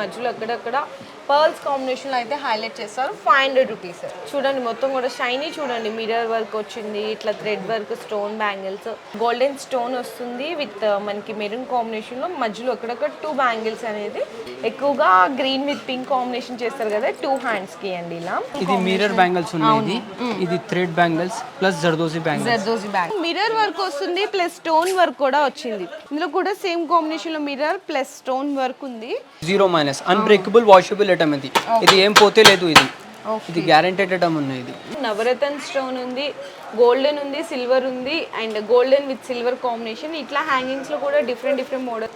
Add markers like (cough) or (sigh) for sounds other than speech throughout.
మధ్యలో అక్కడక్కడ పర్ల్స్ కాంబినేషన్లో అయితే హైలైట్ చేస్తారు. Five hundred rupees. చూడండి మొత్తం కూడా షైనీ చూడండి. మిర్రర్ వర్క్ వచ్చింది ఇట్లా thread work stone bangles. Golden stone వస్తుంది విత్ మనకి మెరూన్ కాంబినేషన్లో. మధ్యలో అక్కడక్కడ టూ బ్యాంగిల్స్ అనేది ఎక్కువగా గ్రీన్ విత్ పింక్ కాంబినేషన్ చేస్తారు కదా టూ హ్యాండ్స్కి అండి ఇలా. ఇది మిర్రర్ బ్యాంగిల్స్ ఉన్నాయి ఇది. ఇది thread bangles plus zardozi bangles. Zardozi bag mirror work వస్తుంది ప్లస్ స్టోన్ వర్క్ కూడా వచ్చింది. ఇందులో కూడా సేమ్ కాంబినేషన్లో మిర్రర్ ప్లస్ స్టోన్ వర్క్ ఉంది. Zero minus unbreakable washable item ఇది. ఇది ఏం పోతే లేదు ఇది. ఇది గ్యారంటెడ్ ఐటమ్ ఉన్నాయి ఇది. నవరత్న స్టోన్ ఉంది గోల్డెన్ ఉంది సిల్వర్ ఉంది and golden with silver combination ఇట్లా హ్యాంగింగ్స్లో కూడా డిఫరెంట్ డిఫరెంట్ మోడల్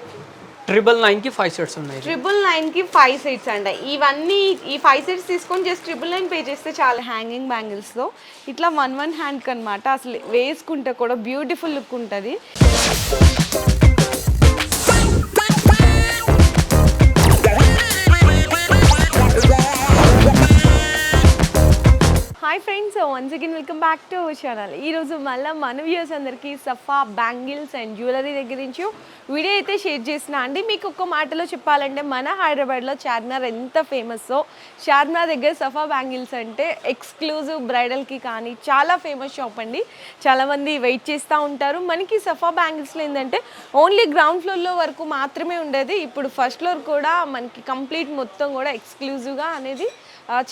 ట్రిపుల్ నైన్కి ఫైవ్ సెట్స్ ఉన్నాయి. ట్రిపుల్ నైన్కి ఫైవ్ సెట్స్ అంట. ఇవన్నీ ఈ ఫైవ్ సెట్స్ తీసుకొని జస్ట్ ట్రిపుల్ నైన్ పే చేస్తే చాలా. హ్యాంగింగ్ బ్యాంగిల్స్లో ఇట్లా వన్ వన్ హ్యాండ్ అనమాట అసలు వేసుకుంటే కూడా బ్యూటిఫుల్ లుక్ ఉంటుంది. Hi friends once again welcome back to our channel ఈరోజు మళ్ళీ మన వ్యూస్ అందరికీ సఫా బ్యాంగిల్స్ అండ్ జ్యువెలరీ దగ్గర నుంచి వీడియో అయితే షేర్ చేసిన అండి మీకు ఒక్క మాటలో చెప్పాలంటే మన హైదరాబాద్లో చార్మినార్ ఎంత ఫేమస్సో చార్మినార్ దగ్గర సఫా బ్యాంగిల్స్ అంటే ఎక్స్క్లూజివ్ బ్రైడల్కి కానీ చాలా ఫేమస్ షాప్ అండి. చాలామంది వెయిట్ చేస్తూ ఉంటారు. మనకి సఫా బ్యాంగిల్స్లో ఏంటంటే ఓన్లీ గ్రౌండ్ ఫ్లోర్లో వరకు మాత్రమే ఉండేది. ఇప్పుడు ఫస్ట్ ఫ్లోర్ కూడా మనకి కంప్లీట్ మొత్తం కూడా ఎక్స్క్లూజివ్గా అనేది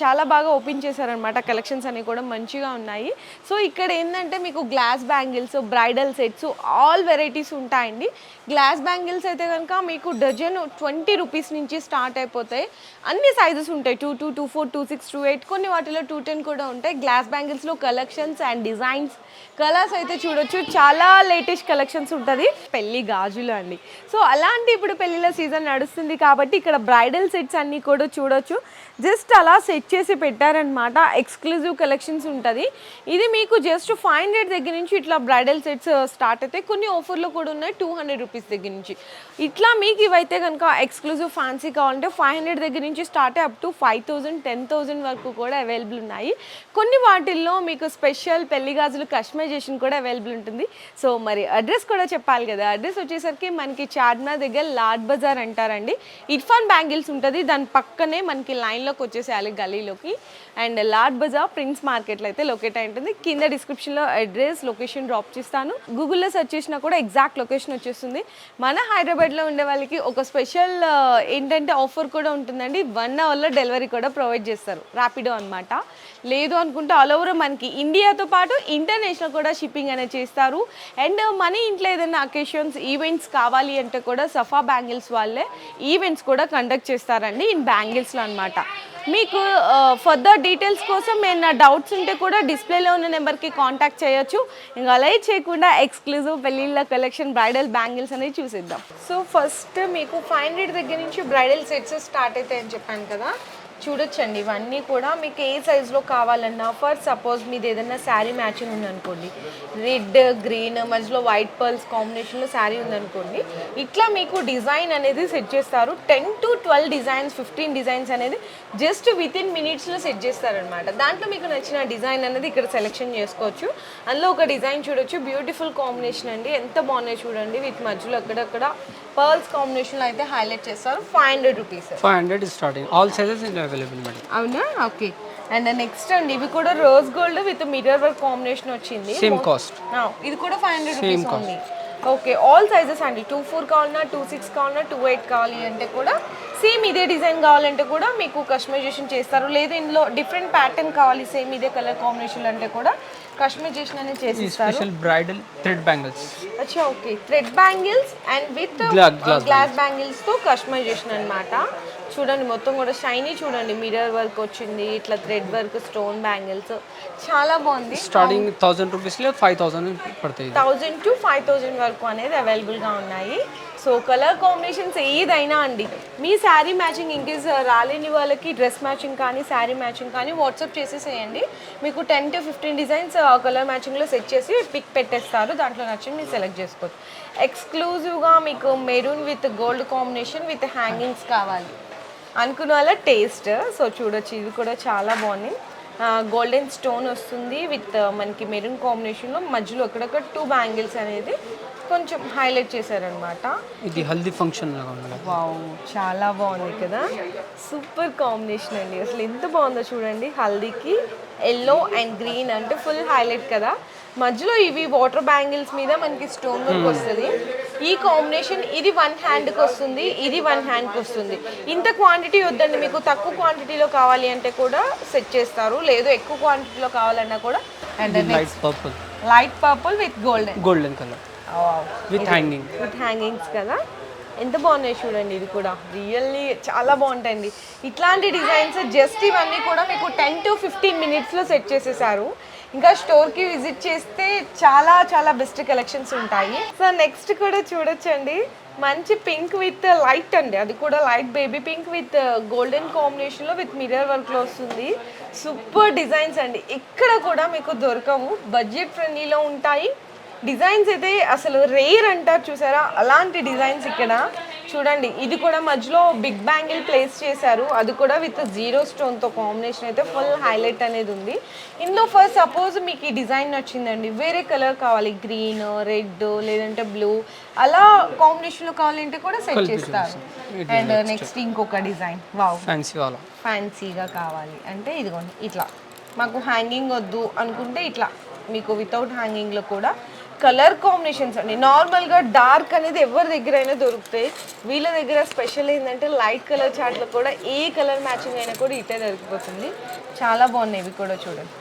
చాలా బాగా ఓపెన్ చేశారనమాట కలెక్షన్స్ అన్నీ కూడా మంచిగా ఉన్నాయి. సో ఇక్కడ ఏంటంటే మీకు glass bangles bridal sets all varieties ఉంటాయండి. గ్లాస్ బ్యాంగిల్స్ అయితే కనుక మీకు డజన్ ట్వంటీ రూపీస్ నుంచి స్టార్ట్ అయిపోతాయి. అన్ని సైజెస్ ఉంటాయి. Two two two four two six two eight కొన్ని వాటిలో టూ టెన్ కూడా ఉంటాయి. గ్లాస్ బ్యాంగిల్స్లో కలెక్షన్స్ అండ్ డిజైన్స్. కలర్స్ అయితే చూడొచ్చు. చాలా లేటెస్ట్ కలెక్షన్స్ ఉంటుంది. పెళ్ళి గాజులు అండి. సో అలాంటి ఇప్పుడు పెళ్ళిళ్ళ సీజన్ నడుస్తుంది కాబట్టి ఇక్కడ బ్రైడల్ సెట్స్ అన్నీ కూడా చూడొచ్చు. జస్ట్ అలా సెట్ చేసి పెట్టారనమాట ఎక్స్క్లూజివ్ కలెక్షన్స్ ఉంటుంది. ఇది మీకు జస్ట్ ఫైవ్ హండ్రెడ్ దగ్గర నుంచి ఇట్లా బ్రైడల్ సెట్స్ స్టార్ట్ అవుతాయి కొన్ని ఆఫర్లో కూడా ఉన్నాయి టూ హండ్రెడ్ రూపీస్ దగ్గర నుంచి. ఇట్లా మీకు ఇవైతే కనుక ఎక్స్క్లూజివ్ ఫ్యాన్సీ కావాలంటే ఫైవ్ హండ్రెడ్ దగ్గర నుంచి start up to five thousand ten thousand వరకు కూడా అవైలబుల్ ఉన్నాయి. కొన్ని వాటిల్లో మీకు స్పెషల్ పెళ్ళి గాజులు కస్టమైజేషన్ కూడా అవైలబుల్ ఉంటుంది. సో మరి అడ్రస్ కూడా చెప్పాలి కదా. అడ్రస్ వచ్చేసరికి మనకి చార్మినార్ దగ్గర లాడ్ బజార్ అంటారండి. ఇర్ఫాన్ బ్యాంగిల్స్ ఉంటుంది. దాని పక్కనే మనకి లైన్లోకి వచ్చేసేయాలి గలీలోకి అండ్ లార్డ్ బజార్ ప్రిన్స్ మార్కెట్లో అయితే లొకేట్ అయి ఉంటుంది. కింద డిస్క్రిప్షన్లో అడ్రస్ లొకేషన్ డ్రాప్ చేస్తాను. గూగుల్లో సెర్చ్ చేసినా కూడా ఎగ్జాక్ట్ లొకేషన్ వచ్చేస్తుంది. మన హైదరాబాద్లో ఉండే వాళ్ళకి ఒక స్పెషల్ ఏంటంటే ఆఫర్ కూడా ఉంటుందండి. వన్ అవర్లో డెలివరీ కూడా ప్రొవైడ్ చేస్తారు. ర్యాపిడో అనమాట లేదు అనుకుంటే ఆల్ ఓవర్ మనకి ఇండియాతో పాటు ఇంటర్నేషనల్ కూడా షిప్పింగ్ అనేది చేస్తారు. అండ్ మన ఇంట్లో ఏదైనా అకేషన్స్ ఈవెంట్స్ కావాలి అంటే కూడా సఫా బ్యాంగిల్స్ వాళ్ళే ఈవెంట్స్ కూడా కండక్ట్ చేస్తారండి ఇన్ బ్యాంగిల్స్లో అనమాట మీకు ఫర్దర్ డీటెయిల్స్ కోసం ఏమైనా డౌట్స్ ఉంటే కూడా డిస్ప్లేలో ఉన్న నెంబర్కి కాంటాక్ట్ చేయొచ్చు. ఇంకా అలా చేయకుండా ఎక్స్క్లూజివ్ పెళ్ళిళ్ళ కలెక్షన్ బ్రైడల్ బ్యాంగిల్స్ అనేది చూసేద్దాం. సో ఫస్ట్ మీకు ఫైవ్ హండ్రెడ్ దగ్గర నుంచి బ్రైడల్ సెట్స్ స్టార్ట్ అవుతాయని చెప్పాను కదా. చూడొచ్చండి. ఇవన్నీ కూడా మీకు ఏ సైజులో కావాలన్నా ఫర్ సపోజ్ మీది ఏదైనా శారీ మ్యాచింగ్ ఉందనుకోండి రెడ్ గ్రీన్ మధ్యలో వైట్ పర్ల్స్ కాంబినేషన్లో శారీ ఉందనుకోండి ఇట్లా మీకు డిజైన్ అనేది సెట్ చేస్తారు. Ten to twelve designs fifteen designs అనేది జస్ట్ విత్ ఇన్ మినిట్స్లో సెట్ చేస్తారనమాట. దాంట్లో మీకు నచ్చిన డిజైన్ అనేది ఇక్కడ సెలెక్షన్ చేసుకోవచ్చు. అందులో ఒక డిజైన్ చూడొచ్చు. బ్యూటిఫుల్ కాంబినేషన్ అండి. ఎంత బాగున్నాయి చూడండి. వీటి మధ్యలో అక్కడక్కడ పర్ల్స్ కాంబినేషన్లో అయితే హైలైట్ చేస్తారు. Five hundred rupees. Five hundred starting all sizes available madam అవునా? ఓకే. అండ్ నెక్స్ట్ అండి ఇవి కూడా rose gold with mirror work combination వచ్చింది. సేమ్ కాస్ట్ ఇది కూడా ఫైవ్ హండ్రెడ్ రూపీస్ ఉంది ఓకే ఆల్ సైజెస్ అండి. టూ ఫోర్ కావాలన్నా టూ సిక్స్ కావాలన్నా టూ ఎయిట్ కావాలి అంటే కూడా సేమ్ ఇదే డిజైన్ కావాలంటే కూడా మీకు కస్టమైజేషన్ చేస్తారు. లేదు ఇందులో డిఫరెంట్ ప్యాటర్న్ కావాలి సేమ్ ఇదే కలర్ కాంబినేషన్ అంటే కూడా కస్టమైజేషన్ అనేది చేసిస్తారు స్పెషల్ బ్రైడల్ థ్రెడ్ బ్యాంగిల్స్ అచ్చా okay. Thread bangles and with glass బ్యాంగిల్స్తో customization అన్నమాట. చూడండి మొత్తం కూడా షైనీ చూడండి. మిర్రర్ వర్క్ వచ్చింది ఇట్లా థ్రెడ్ వర్క్ స్టోన్ బ్యాంగిల్స్ చాలా బాగుంది. స్టార్టింగ్ థౌసండ్ రూపీస్లో ఫైవ్ థౌసండ్ పడతాయి థౌజండ్ టు ఫైవ్ థౌజండ్ వరకు అనేది అవైలబుల్గా ఉన్నాయి. సో కలర్ కాంబినేషన్స్ ఏదైనా అండి. మీ శారీ మ్యాచింగ్ ఇంకేస్ రాలేని వాళ్ళకి డ్రెస్ మ్యాచింగ్ కానీ శారీ మ్యాచింగ్ కానీ వాట్సాప్ చేసేసేయండి. మీకు ten to fifteen designs colour మ్యాచింగ్లో set చేసి పిక్ పెట్టేస్తారు. దాంట్లో నచ్చింది మీరు సెలెక్ట్ చేసుకోవచ్చు. ఎక్స్క్లూజివ్గా మీకు maroon with gold combination with hangings కావాలి. అనుకున్న వాళ్ళ టేస్ట్ సో చూడొచ్చు ఇది కూడా చాలా బాగుంది గోల్డెన్ స్టోన్ వస్తుంది విత్ మనకి మెరూన్ కాంబినేషన్లో మధ్యలో అక్కడక్కడ టూ బ్యాంగిల్స్ అనేది కొంచెం హైలైట్ చేశారనమాట ఇది హల్దీ ఫంక్షన్ వావ్ చాలా బాగుంది కదా? సూపర్ కాంబినేషన్ అండి. అసలు ఎంత బాగుందో చూడండి. హల్దీకి ఎల్లో అండ్ గ్రీన్ అంటే ఫుల్ హైలైట్ కదా. మధ్యలో ఇవి వాటర్ బ్యాంగిల్స్ మీద మనకి స్టోన్ వర్క్ వస్తుంది. ఈ కాంబినేషన్ ఇది వన్ హ్యాండ్కి వస్తుంది ఇది వన్ హ్యాండ్కి వస్తుంది. ఇంత క్వాంటిటీ వద్దండి మీకు తక్కువ క్వాంటిటీలో కావాలి అంటే కూడా సెట్ చేస్తారు. లేదు ఎక్కువ క్వాంటిటీలో కావాలన్నా కూడా. And light purple light purple with golden golden colour with hanging with hangings కదా. ఎంత బాగున్నాయి చూడండి ఇది కూడా. రియల్లీ చాలా బాగుంటాయండి. ఇట్లాంటి డిజైన్స్ జస్ట్ ఇవన్నీ కూడా మీకు టెన్ టు ఫిఫ్టీన్ మినిట్స్లో సెట్ చేసేసారు. ఇంకా స్టోర్కి విజిట్ చేస్తే చాలా చాలా బెస్ట్ కలెక్షన్స్ ఉంటాయి. సో నెక్స్ట్ కూడా చూడొచ్చండి. మంచి పింక్ విత్ లైట్ అండి. అది కూడా light baby pink with golden కాంబినేషన్లో విత్ మిర్రర్ వర్క్లో వస్తుంది. సూపర్ డిజైన్స్ అండి. ఇక్కడ కూడా మీకు దొరకవు. బడ్జెట్ ఫ్రెండ్లీలో ఉంటాయి. డిజైన్స్ అయితే అసలు రేర్ అంటారు చూసారా? అలాంటి డిజైన్స్ ఇక్కడ. చూడండి ఇది కూడా మధ్యలో బిగ్ బ్యాంగిల్ ప్లేస్ చేశారు. అది కూడా విత్ జీరో స్టోన్తో కాంబినేషన్ అయితే ఫుల్ హైలైట్ అనేది ఉంది. ఇందులో ఫస్ట్ సపోజ్ మీకు ఈ డిజైన్ నచ్చిందండి వేరే కలర్ కావాలి గ్రీన్ రెడ్ లేదంటే బ్లూ అలా కాంబినేషన్లో కావాలంటే కూడా సెట్ చేస్తారు. అండ్ నెక్స్ట్ ఇంకొక డిజైన్. వావ్. ఫ్యాన్సీ ఫ్యాన్సీగా కావాలి. అంటే ఇదిగోండి ఇట్లా. మాకు హ్యాంగింగ్ వద్దు అనుకుంటే ఇట్లా. మీకు వితౌట్ హ్యాంగింగ్లో కూడా కలర్ కాంబినేషన్స్ అండి. నార్మల్గా డార్క్ అనేది ఎవరి దగ్గర అయినా దొరుకుతాయి వీళ్ళ దగ్గర స్పెషల్ ఏంటంటే లైట్ కలర్ చాట్లో కూడా ఏ కలర్ మ్యాచింగ్ అయినా కూడా ఇటే దొరికిపోతుంది. చాలా బాగున్నాయి ఇవి కూడా చూడండి.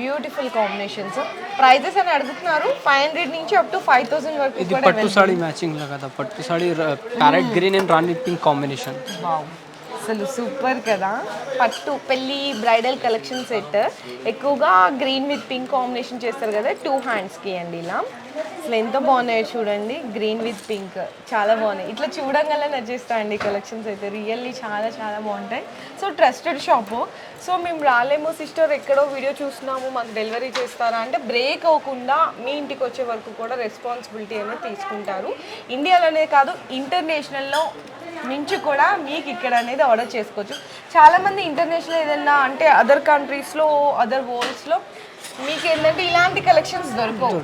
బ్యూటిఫుల్ కాంబినేషన్స్ ప్రైజెస్ అని అడుగుతున్నారు. ఫైవ్ హండ్రెడ్ నుంచి అప్ టు ఫైవ్ థౌసండ్ వరకు ఇది పట్టు సాడీ మ్యాచింగ్ కదా. పట్టు sari parrot green and rani pink combination. Wow అసలు సూపర్ కదా. పట్టు పెళ్ళి బ్రైడల్ కలెక్షన్ సెట్. ఎక్కువగా గ్రీన్ విత్ పింక్ కాంబినేషన్ చేస్తారు కదా టూ హ్యాండ్స్కి అండి ఇలా. అసలు ఎంత బాగున్నాయో చూడండి గ్రీన్ విత్ పింక్. చాలా బాగున్నాయి. ఇట్లా చూడంగానే నచ్చేస్తాయండి కలెక్షన్స్ అయితే. రియల్లీ చాలా చాలా బాగుంటాయి. So trusted shop. సో మేము రాలేము. సిస్టర్ ఎక్కడో వీడియో చూస్తున్నాము. మాకు డెలివరీ చేస్తారా అంటే బ్రేక్ అవ్వకుండా మీ ఇంటికి వచ్చే వరకు కూడా రెస్పాన్సిబిలిటీ అనేది తీసుకుంటారు. ఇండియాలోనే కాదు ఇంటర్నేషనల్లో నుంచి కూడా మీకు ఇక్కడ అనేది ఆర్డర్ చేసుకోవచ్చు. చాలామంది ఇంటర్నేషనల్ ఏదైనా అంటే అదర్ కంట్రీస్లో అదర్ వరల్డ్స్లో మీకు ఏంటంటే ఇలాంటి కలెక్షన్స్ దొరకవు.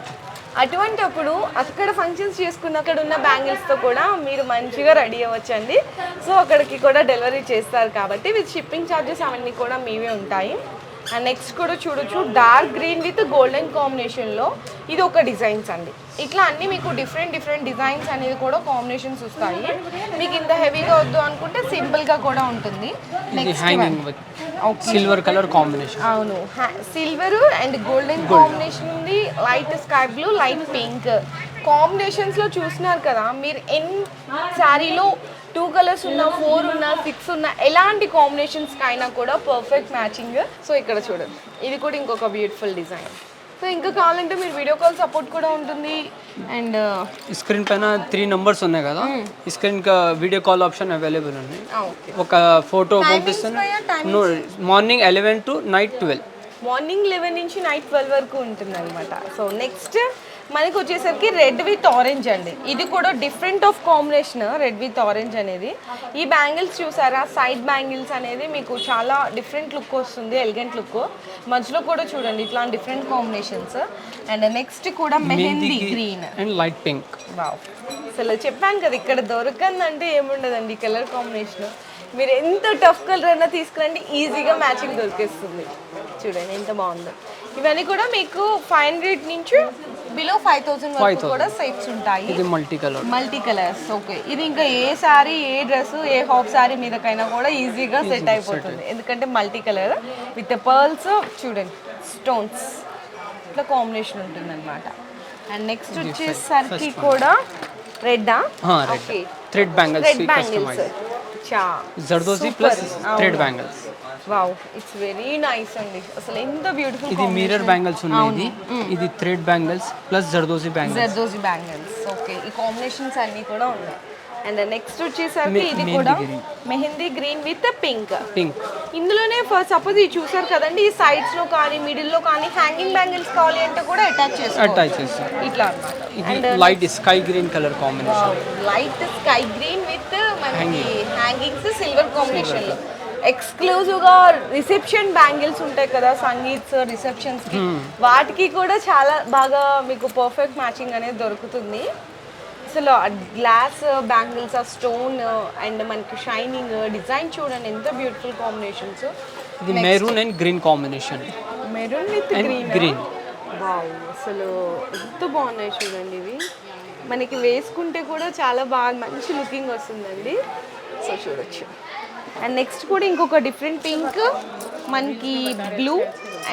అటువంటప్పుడు అక్కడ ఫంక్షన్స్ చేసుకున్న అక్కడ ఉన్న బ్యాంగిల్స్తో కూడా మీరు మంచిగా రెడీ అవ్వచ్చండి. సో అక్కడికి కూడా డెలివరీ చేస్తారు కాబట్టి విత్ షిప్పింగ్ ఛార్జెస్ అవన్నీ కూడా మీవే ఉంటాయి. అండ్ నెక్స్ట్ కూడా చూడొచ్చు డార్క్ గ్రీన్ విత్ గోల్డెన్ కాంబినేషన్లో ఇది ఒక డిజైన్స్ అండి. ఇట్లా అన్ని మీకు డిఫరెంట్ డిఫరెంట్ డిజైన్స్ అనేది కూడా కాంబినేషన్స్ వస్తాయి. మీకు ఇంత హెవీగా వద్దు అనుకుంటే సింపుల్గా కూడా ఉంటుంది. సిల్వర్ కలర్ కాంబినేషన్ అవును. సిల్వర్ అండ్ గోల్డెన్ కాంబినేషన్ ఉంది. Light sky blue light pink కాంబినేషన్స్లో చూస్తున్నారు కదా మీరు ఎన్ శారీలో టూ కలర్స్ ఉన్న ఫోర్ ఉన్న సిక్స్ ఉన్న ఎలాంటి కాంబినేషన్స్ అయినా కూడా పర్ఫెక్ట్ మ్యాచింగ్ సో ఇక్కడ చూడండి ఇది కూడా ఇంకొక బ్యూటిఫుల్ డిజైన్ సో ఇంకా కావాలంటే మీరు వీడియో కాల్ సపోర్ట్ కూడా ఉంటుంది. అండ్ స్క్రీన్ పైన త్రీ నంబర్స్ ఉన్నాయి కదా screen video call option available ఉంది ఒక ఫోటో పంపిస్తాను morning eleven to night twelve morning eleven నుంచి నైట్ ట్వెల్వ్ వరకు ఉంటుంది అనమాట సో నెక్స్ట్ మనకి వచ్చేసరికి రెడ్ విత్ ఆరెంజ్ అండి. ఇది కూడా different of combination red with orange అనేది. ఈ బ్యాంగిల్స్ చూసారా? సైడ్ బ్యాంగిల్స్ అనేది మీకు చాలా డిఫరెంట్ లుక్ వస్తుంది ఎలిగెంట్ లుక్ మధ్యలో కూడా చూడండి ఇట్లా డిఫరెంట్ కాంబినేషన్స్ అండ్ నెక్స్ట్ కూడా mehndi green and light pink అసలు చెప్పాను కదా ఇక్కడ దొరకందంటే ఏముండదండి కలర్ కాంబినేషన్ మీరు ఎంత టఫ్ కలర్ అయినా తీసుకురండి ఈజీగా మ్యాచింగ్ దొరికేస్తుంది. చూడండి ఎంత బాగుందో. ఇవన్నీ కూడా మీకు ఫైవ్ హండ్రెడ్ నుంచి బిలో ఫైవ్ థౌసండ్ వరకు కూడా సెట్స్ ఉంటాయి. ఇది multi colour multi colours okay ఇది ఇంకా ఏ సారీ ఏ డ్రెస్ ఏ హాఫ్ సారీ మీదకైనా కూడా ఈజీగా సెట్ అయిపోతుంది. ఎందుకంటే మల్టీ కలర్ విత్ పర్ల్స్ చూడండి స్టోన్స్ ఇట్లా కాంబినేషన్ ఉంటుంది అనమాట అండ్ నెక్స్ట్ వచ్చేసరికి కూడా రెడ్డా red okay thread bangles red bangles చా zardozi plus thread bangles wow it's very nice అండి. అసలు ఎంత బ్యూటిఫుల్ ఇది మిర్రర్ బ్యాంగిల్స్ ఉన్నాయి ఇది. ఇది thread bangles plus zardozi bangles zardozi bangles okay ఈ కాంబినేషన్స్ అన్ని కూడా ఉన్నాయి. అండ్ నెక్స్ట్ వచ్చేసరికి ఇది కూడా mehndi green with pink pink ఇందులోనే ఫస్ట్ సపోజ్ ఇది చూసారు కదండి ఈ సైడ్స్లో కానీ మిడిల్లో కానీ హ్యాంగింగ్ బ్యాంగిల్స్ కావాలి అంటే కూడా అటాచ్ చేసుకోవచ్చు. అటాచ్ చేస్తాం ఇట్లా అన్నమాట. ఇది light sky green colour combination light sky green with మనకి హ్యాంగింగ్స్ సిల్వర్ కాంబినేషన్లో. ఎక్స్క్లూజివ్గా రిసెప్షన్ బ్యాంగిల్స్ ఉంటాయి కదా సంగీత్స్ రిసెప్షన్స్కి. వాటికి కూడా చాలా బాగా మీకు పర్ఫెక్ట్ మ్యాచింగ్ అనేది దొరుకుతుంది. అసలు గ్లాస్ బ్యాంగిల్స్ ఆ స్టోన్ అండ్ మనకి షైనింగ్ డిజైన్ చూడండి ఎంత బ్యూటిఫుల్ కాంబినేషన్స్ ఇది maroon and green combination maroon with green green wow అసలు ఎంత బాగున్నాయి చూడండి ఇవి. మనకి వేసుకుంటే కూడా చాలా బాగా మంచి లుకింగ్ వస్తుందండి. సో చూడొచ్చు. అండ్ నెక్స్ట్ కూడా ఇంకొక డిఫరెంట్ పింక్ మనకి బ్లూ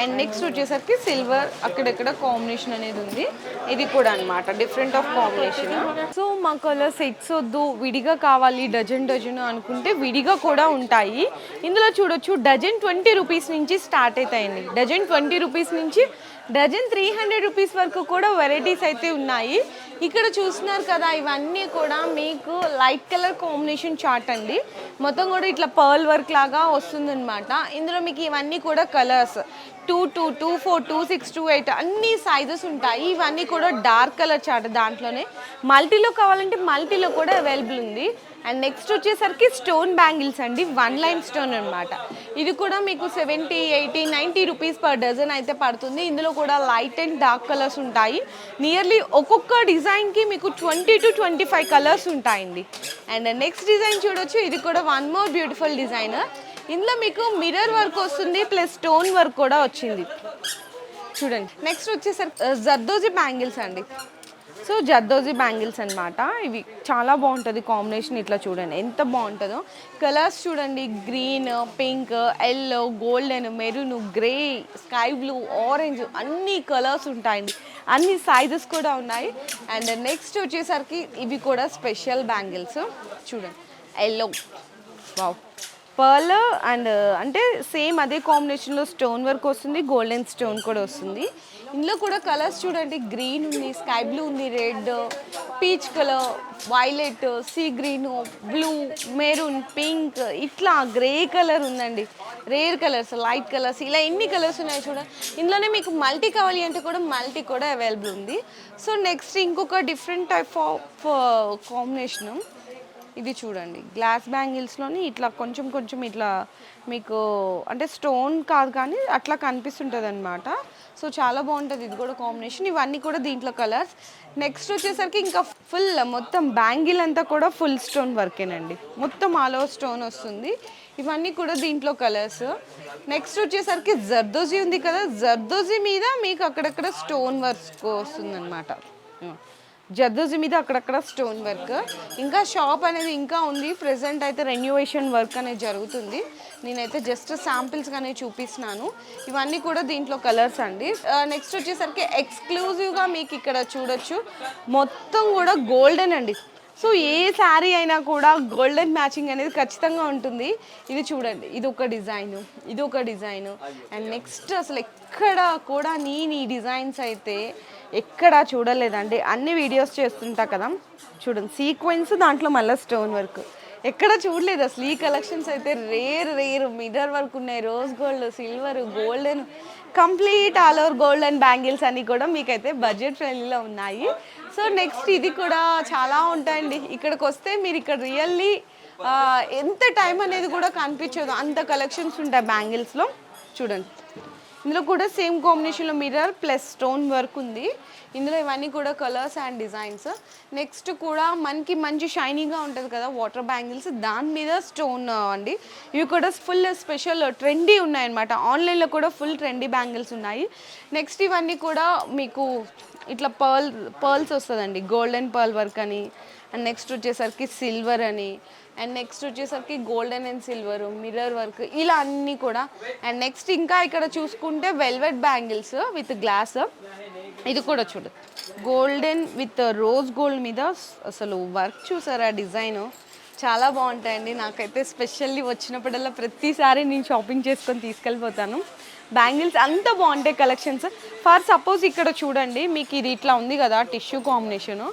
అండ్ నెక్స్ట్ వచ్చేసరికి సిల్వర్ అక్కడక్కడ కాంబినేషన్ అనేది ఉంది. ఇది కూడా అన్నమాట డిఫరెంట్ ఆఫ్ కాంబినేషన్ సో మాకు అలా సెట్స్ వద్దు విడిగా కావాలి డజన్ డజన్ అనుకుంటే విడిగా కూడా ఉంటాయి. ఇందులో చూడొచ్చు డజన్ ట్వంటీ రూపీస్ నుంచి స్టార్ట్ అవుతాయండి డజన్ ట్వంటీ రూపీస్ నుంచి డజన్ త్రీ హండ్రెడ్ రూపీస్ వరకు కూడా వెరైటీస్ అయితే ఉన్నాయి. ఇక్కడ చూస్తున్నారు కదా ఇవన్నీ కూడా మీకు లైట్ కలర్ కాంబినేషన్ చార్ట్ అండి. మొత్తం కూడా ఇట్లా పర్ల్ వర్క్ లాగా వస్తుందన్నమాట. ఇందులో మీకు ఇవన్నీ కూడా colours two two two four two six two eight అన్ని సైజెస్ ఉంటాయి. ఇవన్నీ కూడా డార్క్ కలర్ చార్ట్ దాంట్లోనే. మల్టీలో కావాలంటే మల్టీలో కూడా అవైలబుల్ ఉంది. అండ్ నెక్స్ట్ వచ్చేసరికి స్టోన్ బ్యాంగిల్స్ అండి. వన్ లైన్ స్టోన్ అనమాట ఇది కూడా మీకు seventy eighty ninety rupees per dozen అయితే పడుతుంది. ఇందులో కూడా లైట్ అండ్ డార్క్ కలర్స్ ఉంటాయి. నియర్లీ ఒక్కొక్క డిజైన్కి మీకు twenty to twenty five colours ఉంటాయండి. అండ్ నెక్స్ట్ డిజైన్ చూడొచ్చు. ఇది కూడా వన్ మోర్ బ్యూటిఫుల్ డిజైన్. ఇందులో మీకు మిర్రర్ వర్క్ వస్తుంది ప్లస్ స్టోన్ వర్క్ కూడా వచ్చింది. చూడండి. నెక్స్ట్ వచ్చేసరికి జర్దోజీ బ్యాంగిల్స్ అండి. సో జర్దోజీ బ్యాంగిల్స్ అనమాట ఇవి చాలా బాగుంటుంది కాంబినేషన్ ఇట్లా చూడండి. ఎంత బాగుంటుందో. కలర్స్ చూడండి. Green pink yellow golden maroon grey sky blue orange అన్ని కలర్స్ ఉంటాయండి. అన్ని సైజెస్ కూడా ఉన్నాయి. అండ్ నెక్స్ట్ వచ్చేసరికి ఇవి కూడా స్పెషల్ బ్యాంగిల్స్. చూడండి. ఎల్లో. వావ్. పర్ల్ అండ్ అంటే సేమ్ అదే కాంబినేషన్లో స్టోన్ వర్క్ వస్తుంది. గోల్డెన్ స్టోన్ కూడా వస్తుంది. ఇందులో కూడా కలర్స్ చూడండి. గ్రీన్ ఉంది స్కై బ్లూ ఉంది red peach colour violet sea green blue maroon pink ఇట్లా గ్రే కలర్ ఉందండి. రేర్ కలర్స్ లైట్ కలర్స్ ఇలా ఎన్ని కలర్స్ ఉన్నాయి చూడండి. ఇందులోనే మీకు మల్టీ కావాలి అంటే కూడా మల్టీ కూడా అవైలబుల్ ఉంది. సో నెక్స్ట్ ఇంకొక డిఫరెంట్ టైప్ ఆఫ్ కాంబినేషను. ఇది చూడండి. గ్లాస్ బ్యాంగిల్స్లోని ఇట్లా కొంచెం కొంచెం ఇట్లా మీకు అంటే స్టోన్ కాదు కానీ అట్లా కనిపిస్తుంటుంది అనమాట సో చాలా బాగుంటుంది ఇది కూడా కాంబినేషన్ ఇవన్నీ కూడా దీంట్లో కలర్స్ నెక్స్ట్ వచ్చేసరికి ఇంకా ఫుల్ మొత్తం బ్యాంగిల్ అంతా కూడా ఫుల్ స్టోన్ వర్కేనండి మొత్తం ఆల్ ఓవర్ స్టోన్ వస్తుంది. ఇవన్నీ కూడా దీంట్లో కలర్స్ నెక్స్ట్ వచ్చేసరికి జర్దోజీ ఉంది కదా. జర్దోజీ మీద మీకు అక్కడక్కడ స్టోన్ వర్క్ వస్తుంది జర్దోజీ మీద అక్కడక్కడ స్టోన్ వర్క్ ఇంకా షాప్ అనేది ఇంకా ఉంది. ప్రజెంట్ అయితే రెన్యువేషన్ వర్క్ అనేది జరుగుతుంది. నేనైతే జస్ట్ శాంపిల్స్ కానీ చూపిస్తున్నాను. ఇవన్నీ కూడా దీంట్లో కలర్స్ అండి. నెక్స్ట్ వచ్చేసరికి ఎక్స్క్లూజివ్గా మీకు ఇక్కడ చూడొచ్చు. మొత్తం కూడా గోల్డెన్ అండి. సో ఏ శారీ అయినా కూడా గోల్డెన్ మ్యాచింగ్ అనేది ఖచ్చితంగా ఉంటుంది. ఇది చూడండి ఇది ఒక డిజైన్ ఇది ఒక డిజైన్ అండ్ నెక్స్ట్ అసలు ఎక్కడ కూడా నేను ఈ డిజైన్స్ అయితే ఎక్కడా చూడలేదండి. అన్ని వీడియోస్ చేస్తుంటా కదా. చూడండి సీక్వెన్స్ దాంట్లో మళ్ళీ స్టోన్ వర్క్ ఎక్కడ చూడలేదు అసలు. ఈ కలెక్షన్స్ అయితే రేర్ రేర్. మిర్రర్ వర్క్ ఉన్నాయి. Rose gold silver golden complete all over gold and bangles అన్ని కూడా మీకైతే బడ్జెట్ ఫ్రెండ్లీలో ఉన్నాయి. సో నెక్స్ట్ ఇది కూడా చాలా ఉంటాయండి. ఇక్కడికి వస్తే మీరు ఇక్కడ రియల్లీ ఎంత టైం అనేది కూడా కనిపించదు. అంత కలెక్షన్స్ ఉంటాయి బ్యాంగిల్స్లో. చూడండి. ఇందులో కూడా సేమ్ కాంబినేషన్లో మిర్రర్ ప్లస్ స్టోన్ వర్క్ ఉంది. ఇందులో ఇవన్నీ కూడా కలర్స్ అండ్ డిజైన్స్. నెక్స్ట్ కూడా మనకి మంచి షైనీగా ఉంటుంది కదా వాటర్ బ్యాంగిల్స్. దాని మీద స్టోన్ అండి. ఇవి కూడా ఫుల్ స్పెషల్ ట్రెండీ ఉన్నాయన్నమాట. ఆన్లైన్లో కూడా ఫుల్ ట్రెండీ బ్యాంగిల్స్ ఉన్నాయి. నెక్స్ట్ ఇవన్నీ కూడా మీకు ఇట్లా పర్ల్ పర్ల్స్ వస్తుందండి. గోల్డెన్ పర్ల్ వర్క్ అని అండ్ నెక్స్ట్ వచ్చేసరికి సిల్వర్ అని. అండ్ నెక్స్ట్ వచ్చేసరికి golden and silver mirror work ఇలా అన్నీ కూడా. అండ్ నెక్స్ట్ ఇంకా ఇక్కడ చూసుకుంటే వెల్వెట్ బ్యాంగిల్స్ విత్ గ్లాస్ ఇది కూడా చూడు. గోల్డెన్ విత్ రోజ్ గోల్డ్ మీద అసలు వర్క్ చూసారా డిజైన్ చాలా బాగుంటాయండి. నాకైతే స్పెషల్లీ వచ్చినప్పుడల్లా ప్రతిసారి నేను షాపింగ్ చేసుకొని తీసుకెళ్ళిపోతాను. బ్యాంగిల్స్ అంత బాగుంటాయి కలెక్షన్స్. ఫర్ సపోజ్ ఇక్కడ చూడండి మీకు ఇది ఇట్లా ఉంది కదా టిష్యూ కాంబినేషన్.